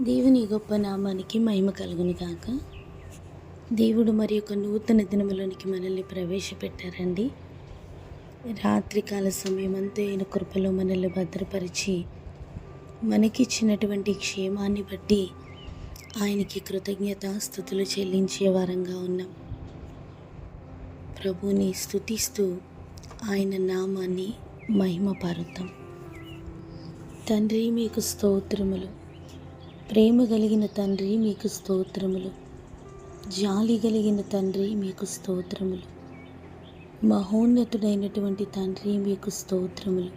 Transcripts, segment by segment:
దేవుని గొప్ప నామానికి మహిమ కలుగును కాక దేవుడు మరి యొక్క నూతన దినములోనికి మనల్ని ప్రవేశపెట్టారండి. రాత్రికాల సమయం అంతా ఆయన కృపలో మనల్ని భద్రపరిచి మనకిచ్చినటువంటి క్షేమాన్ని బట్టి ఆయనకి కృతజ్ఞత స్థుతులు చెల్లించే వారంగా ఉన్నాం. ప్రభుని స్థుతిస్తూ ఆయన నామాన్ని మహిమపరుద్దాం. తండ్రి మీకు స్తోత్రములు. ప్రేమ కలిగిన తండ్రి మీకు స్తోత్రములు. జాలి కలిగిన తండ్రి మీకు స్తోత్రములు. మహోన్నతుడైనటువంటి తండ్రి మీకు స్తోత్రములు.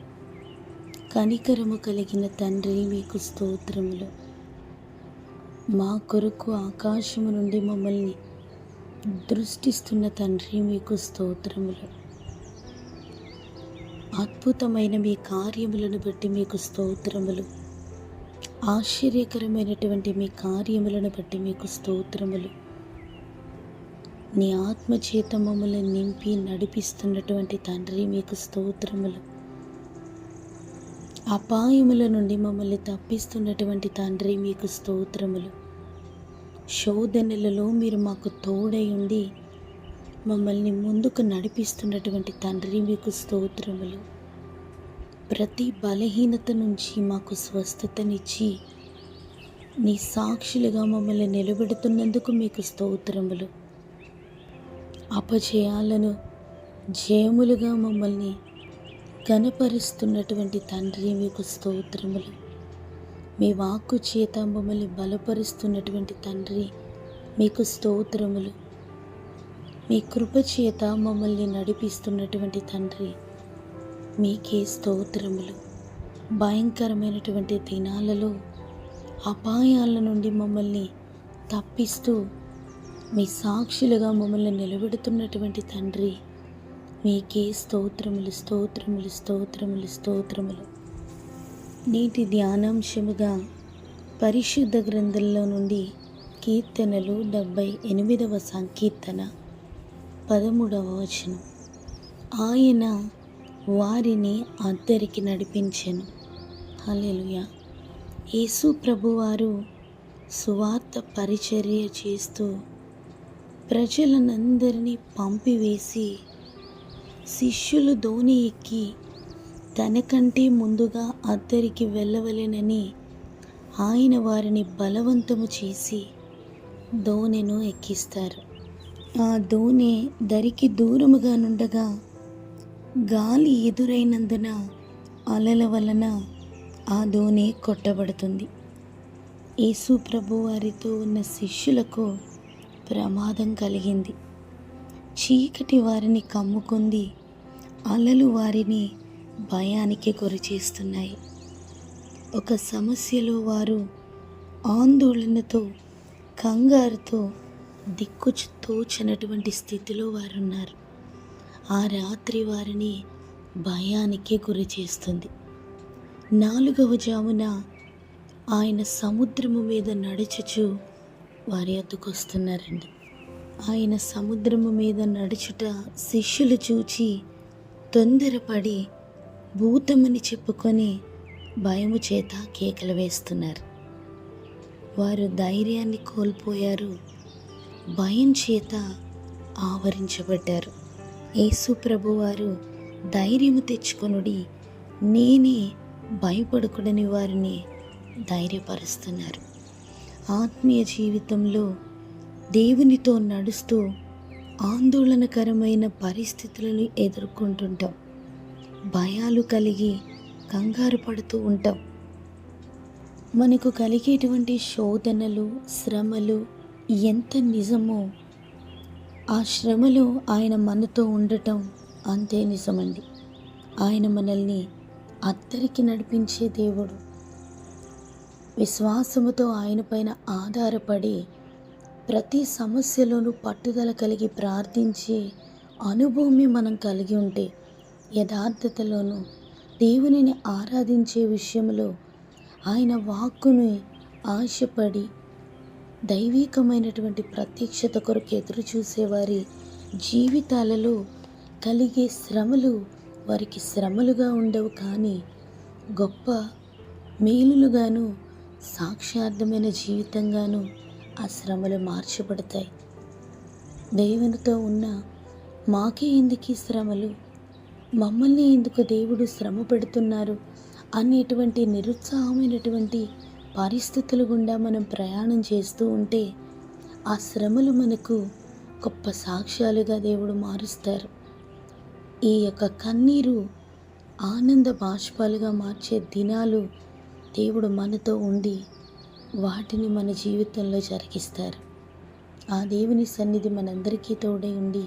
కనికరము కలిగిన తండ్రి మీకు స్తోత్రములు. మా కొరకు ఆకాశము నుండి మమ్మల్ని దృష్టిస్తున్న తండ్రి మీకు స్తోత్రములు. అద్భుతమైన మీ కార్యములను బట్టి మీకు స్తోత్రములు. ఆశ్చర్యకరమైనటువంటి మీ కార్యములను బట్టి మీకు స్తోత్రములు. నీ ఆత్మచేత మమ్మల్ని నింపి నడిపిస్తున్నటువంటి తండ్రి మీకు స్తోత్రములు. అపాయముల నుండి మమ్మల్ని తప్పిస్తున్నటువంటి తండ్రి మీకు స్తోత్రములు. శోధనలలో మీరు మాకు తోడై ఉండి మమ్మల్ని ముందుకు నడిపిస్తున్నటువంటి తండ్రి మీకు స్తోత్రములు. ప్రతి బలహీనత నుంచి మాకు స్వస్థతనిచ్చి నీ సాక్షులుగా మమ్మల్ని నిలబెడుతున్నందుకు మీకు స్తోత్రములు. అపజయాలను జయములుగా మమ్మల్ని కనపరుస్తున్నటువంటి తండ్రి మీకు స్తోత్రములు. మీ వాక్కు చేత మమ్మల్ని బలపరుస్తున్నటువంటి తండ్రి మీకు స్తోత్రములు. మీ కృప చేత మమ్మల్ని నడిపిస్తున్నటువంటి తండ్రి మీకే స్తోత్రములు. భయంకరమైనటువంటి దినాలలో అపాయాల నుండి మమ్మల్ని తప్పిస్తూ మీ సాక్షులుగా మమ్మల్ని నిలబెడుతున్నటువంటి తండ్రి మీకే స్తోత్రములు స్తోత్రములు స్తోత్రములు స్తోత్రములు. నీటి ధ్యానాంశముగా పరిశుద్ధ గ్రంథంలో నుండి కీర్తనలు డెబ్భై ఎనిమిదవ సంకీర్తన పదమూడవ వచనం. ఆయన వారిని అద్దరికి నడిపించెను. హల్లెలూయా. యేసు ప్రభువారు సువార్త పరిచర్య చేస్తూ ప్రజలనందరినీ పంపివేసి శిష్యులు ధోని ఎక్కి తనకంటే ముందుగా అద్దరికి వెళ్ళవలెనని ఆయన వారిని బలవంతము చేసి దోణెను ఎక్కిస్తారు. ఆ దోణె దరికి దూరముగా నుండగా గాలి ఎదురైనందున అలల వలన ఆ దోణి కొట్టబడుతుంది. యేసు ప్రభు వారితో ఉన్న శిష్యులకు ప్రమాదం కలిగింది. చీకటి వారిని కమ్ముకుంది అలలు వారిని భయానికి గురిచేస్తున్నాయి. ఒక సమస్యలో వారు ఆందోళనతో కంగారుతో దిక్కు తోచనటువంటి స్థితిలో వారు ఉన్నారు ఆ రాత్రి వారిని భయానికి గురి చేస్తుంది నాలుగవ జామున ఆయన సముద్రము మీద నడుచుచు వారి వద్దకు వస్తున్నారండి ఆయన సముద్రము మీద నడుచుట శిష్యులు చూచి తొందరపడి భూతమని చెప్పుకొని భయము చేత కేకలు వేస్తున్నారు. వారు ధైర్యాన్ని కోల్పోయారు. భయం చేత ఆవరించబడ్డారు. యేసు ప్రభువారు ధైర్యము తెచ్చుకొనుడి. నేనే భయపడకూడని వారిని ధైర్యపరుస్తున్నారు. ఆత్మీయ జీవితంలో దేవునితో నడుస్తూ ఆందోళనకరమైన పరిస్థితులను ఎదుర్కొంటుంటాం. భయాలు కలిగి కంగారు పడుతూ ఉంటాం. మనకు కలిగేటువంటి శోధనలు శ్రమలు ఎంత నిజమో ఆ శ్రమలో ఆయన మనతో ఉండటం అంతే నిజమండి. ఆయన మనల్ని అద్దరికి నడిపించే దేవుడు. విశ్వాసముతో ఆయన పైన ఆధారపడి ప్రతి సమస్యలోనూ పట్టుదల కలిగి ప్రార్థించే అనుభవమే మనం కలిగి ఉంటే యథార్థతలోనూ దేవునిని ఆరాధించే విషయంలో ఆయన వాక్కుని ఆశపడి దైవికమైనటువంటి ప్రత్యక్షత కొరకు ఎదురు చూసేవారి జీవితాలలో కలిగే శ్రమలు వారికి శ్రమలుగా ఉండవు కానీ గొప్ప మేలులుగాను సాక్ష్యార్థమైన జీవితంగాను ఆ శ్రమలు మార్చబడతాయి. దేవునితో ఉన్న మాకే ఎందుకు ఈ శ్రమలు? మమ్మల్ని ఎందుకు దేవుడు శ్రమ పెడుతున్నారు? అనేటువంటి నిరుత్సాహమైనటువంటి పరిస్థితుల గుండా మనం ప్రయాణం చేస్తూ ఉంటే ఆ శ్రమలు మనకు గొప్ప సాక్ష్యాలుగా దేవుడు మారుస్తారు. ఈ యొక్క కన్నీరు ఆనంద బాష్పాలుగా మార్చే దినాలు దేవుడు మనతో ఉండి వాటిని మన జీవితంలో జరిగిస్తారు. ఆ దేవుని సన్నిధి మనందరికీ తోడై ఉండి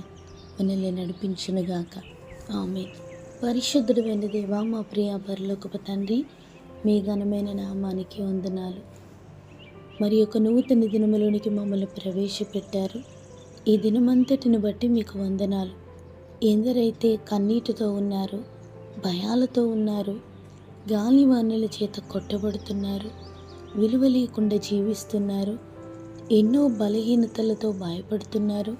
మనల్ని నడిపించునుగాక. ఆమె పరిశుద్ధుడు వెండి దేవా మా ప్రియ పరలోకపు తండ్రి మీ ఘనమైన నామానికి వందనాలు. మరి ఒక నూతన దినములోనికి మమ్మల్ని ప్రవేశపెట్టారు. ఈ దినమంతటిని బట్టి మీకు వందనాలు. ఎందరైతే కన్నీటితో ఉన్నారో భయాలతో ఉన్నారు గాలి వానల చేత కొట్టబడుతున్నారు విలువ లేకుండా జీవిస్తున్నారు ఎన్నో బలహీనతలతో భయపడుతున్నారు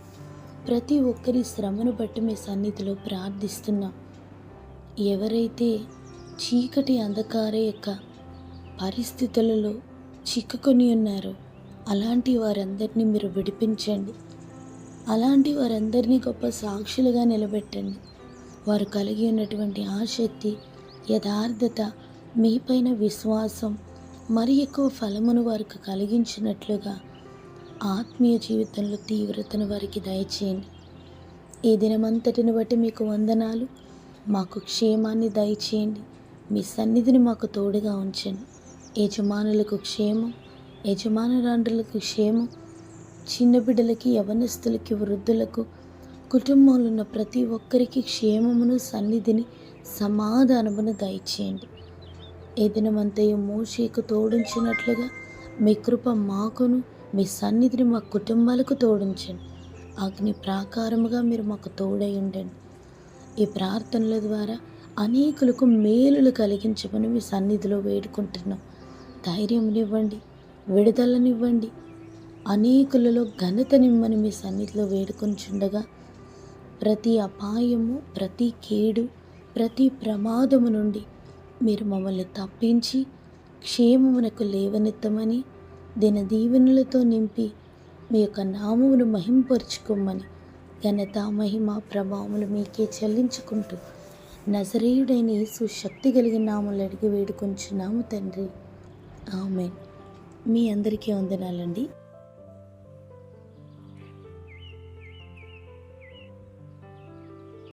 ప్రతి ఒక్కరి శ్రమను బట్టి మీ సన్నిధిలో ప్రార్థిస్తున్నాం. ఎవరైతే చీకటి అంధకార యొక్క పరిస్థితులలో చిక్కుకొని ఉన్నారు. అలాంటి వారందరినీ మీరు విడిపించండి. అలాంటి వారందరినీ గొప్ప సాక్షులుగా నిలబెట్టండి. వారు కలిగి ఉన్నటువంటి ఆసక్తి యథార్థత మీపైన విశ్వాసం మరి ఎక్కువ ఫలమును వారికి కలిగించినట్లుగా ఆత్మీయ జీవితంలో తీవ్రతను వారికి దయచేయండి. ఈ దినమంతటిని బట్టి మీకు వందనాలు. మాకు క్షేమాన్ని దయచేయండి. మీ సన్నిధిని మాకు తోడుగా ఉంచండి. యజమానులకు క్షేమం యజమానురాండ్రులకు క్షేమం చిన్న బిడ్డలకి యవనస్తులకి వృద్ధులకు కుటుంబంలో ఉన్న ప్రతి ఒక్కరికి క్షేమమును సన్నిధిని సమాధానమును దయచేయండి. ఏదినమంతయు మోషేకు తోడించినట్లుగా మీ కృప మాకును మీ సన్నిధిని మా కుటుంబాలకు తోడించండి. అగ్ని ప్రాకారముగా మీరు మాకు తోడై ఉండండి. ఈ ప్రార్థనల ద్వారా అనేకులకు మేలులు కలిగించమని మీ సన్నిధిలో వేడుకుంటున్నాం. ధైర్యంనివ్వండి విడుదలనివ్వండి. అనేకులలో ఘనతనిమ్మని మీ సన్నిధిలో వేడుకొంచుండగా ప్రతి అపాయము ప్రతి కేడు ప్రతి ప్రమాదము నుండి మీరు మమ్మల్ని తప్పించి క్షేమమునకు లేవనెత్తమని దిన దీవెనలతో నింపి మీ యొక్క నామమును మహింపరుచుకోమని ఘనత మహిమ ప్రభావములు మీకే చెల్లించుకుంటూ నజరీయుడైన యేసు శక్తి కలిగిన నామలు అడిగి వేడుకొంచున్నాము తండ్రి. ఆమె మీ అందరికీ వందనాలండి.